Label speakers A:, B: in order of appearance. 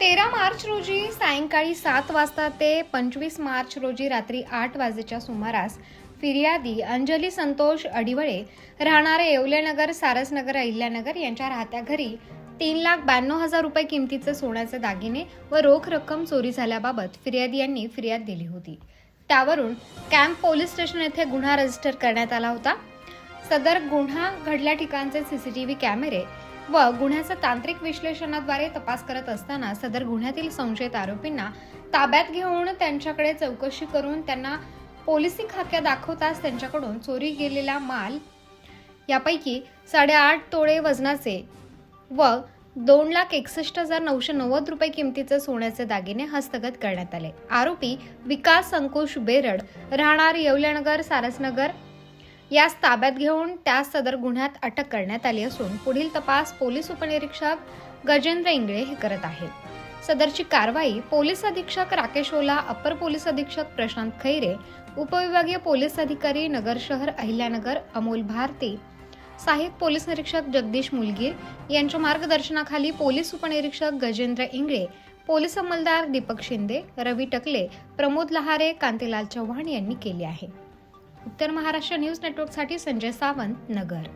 A: तेरा मार्च रोजी सायंकाळी सात वाजता ते पंचवीस मार्च रोजी रात्री आठ वाजेच्या सुमारास फिर्यादी अंजली संतोष अडिवळे राहणारे येवलेनगर सारसनगर अहिल्यानगर यांच्या राहत्या घरी तीन लाख ब्याण्णव हजार रुपये किमतीचे सोन्याचे दागिने व रोख रक्कम चोरी झाल्याबाबत फिर्यादी यांनी फिर्याद दिली होती. त्यावरून कॅम्प पोलीस स्टेशन येथे गुन्हा रजिस्टर करण्यात आला होता. सदर गुन्हा घडल्या ठिकाणचे सीसीटीव्ही कॅमेरे व गुन्ह्याचा तांत्रिक विश्लेषणाद्वारे तपास करत असताना सदर गुन्ह्यातील संशयित आरोपींना ताब्यात घेऊन त्यांच्याकडे चौकशी करून त्यांना पोलिसी खाक्या दाखवताच त्यांच्याकडून चोरी गेलेला माल यापैकी साडेआठ तोळे वजनाचे व दोन लाख एकसष्ट हजार नऊशे नव्वद रुपये किमतीचे सोन्याचे दागिने हस्तगत करण्यात आले. आरोपी विकास संकोश बेरड राहणार येवल्यानगर सारसनगर यास ताब्यात घेऊन त्यास सदर गुन्ह्यात अटक करण्यात आली असून पुढील तपास पोलीस उपनिरीक्षक गजेंद्र इंगळे हे करत आहेत. सदरची कारवाई पोलीस अधीक्षक राकेश ओला अप्पर पोलीस अधीक्षक प्रशांत खैरे उपविभागीय पोलीस अधिकारी नगर शहर अहिल्यानगर अमोल भारती सहाय्यक पोलीस निरीक्षक जगदीश मुलगीर यांच्या मार्गदर्शनाखाली पोलीस उपनिरीक्षक गजेंद्र इंगळे पोलीस अंमलदार दीपक शिंदे रवी टकले प्रमोद लहारे कांतीलाल चव्हाण यांनी केले आहे. उत्तर महाराष्ट्र न्यूज नेटवर्कसाठी संजय सावंत नगर.